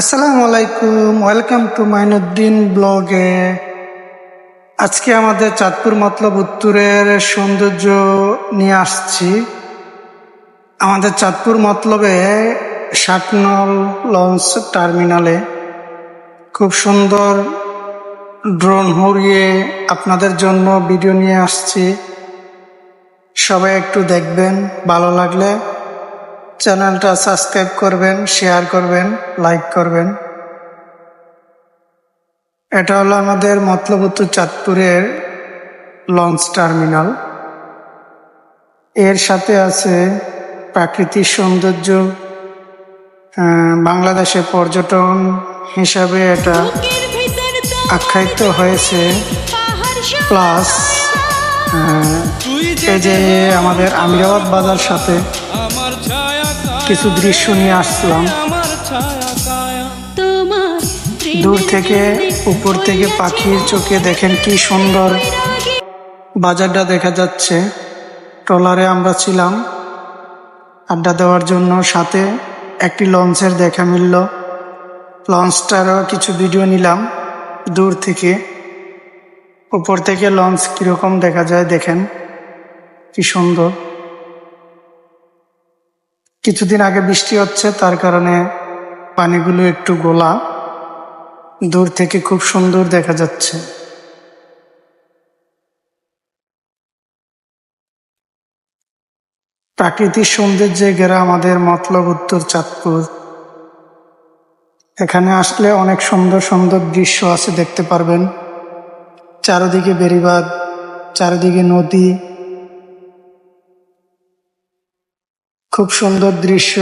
আসসালামু আলাইকুম, welcome to Mainuddin ব্লগে। আজকে আমাদের চাঁদপুর মতলব উত্তরের সৌন্দর্য নিয়ে আসছি। আমাদের চাঁদপুর মতলবে ষাটনল লঞ্চ টার্মিনালে খুব সুন্দর ড্রোন হরিয়ে আপনাদের জন্য ভিডিও নিয়ে আসছি। সবাই একটু দেখবেন, ভালো লাগলে চ্যানেলটা সাবস্ক্রাইব করবেন শেয়ার করবেন লাইক করবেন। এটা হলো আমাদের মতলবুত্তু চাঁদপুরের লঞ্চ টার্মিনাল। এর সাথে আছে প্রাকৃতিক সৌন্দর্য বাংলাদেশে পর্যটন হিসাবে এটা আখ্যায়িত হয়েছে। প্লাস এই যে আমাদের আমিরাবাদ বাজার সাথে কিছু দৃশ্য নিয়ে আসলাম দূর থেকে উপর থেকে পাখির চোখে দেখেন কি সুন্দর বাজারটা দেখা যাচ্ছে। ট্রলারে আমরা ছিলাম। আড্ডা দেওয়ার জন্য সাথে একটি লঞ্চের দেখা মিলল। লঞ্চটারও কিছু ভিডিও নিলাম দূর থেকে। উপর থেকে লঞ্চ কীরকম দেখা যায় দেখেন। কি সুন্দর। কিছুদিন আগে বৃষ্টি হচ্ছে, তার কারণে পানিগুলো একটু গোলা। দূর থেকে খুব সুন্দর দেখা যাচ্ছে। প্রাকৃতিক সৌন্দর্যে ঘেরা আমাদের মতলব উত্তর চাঁদপুর। এখানে আসলে অনেক সুন্দর সুন্দর দৃশ্য আছে, দেখতে পারবেন। চারিদিকে বেড়িবাঁধ চারিদিকে নদী। খুব সুন্দর দৃশ্য।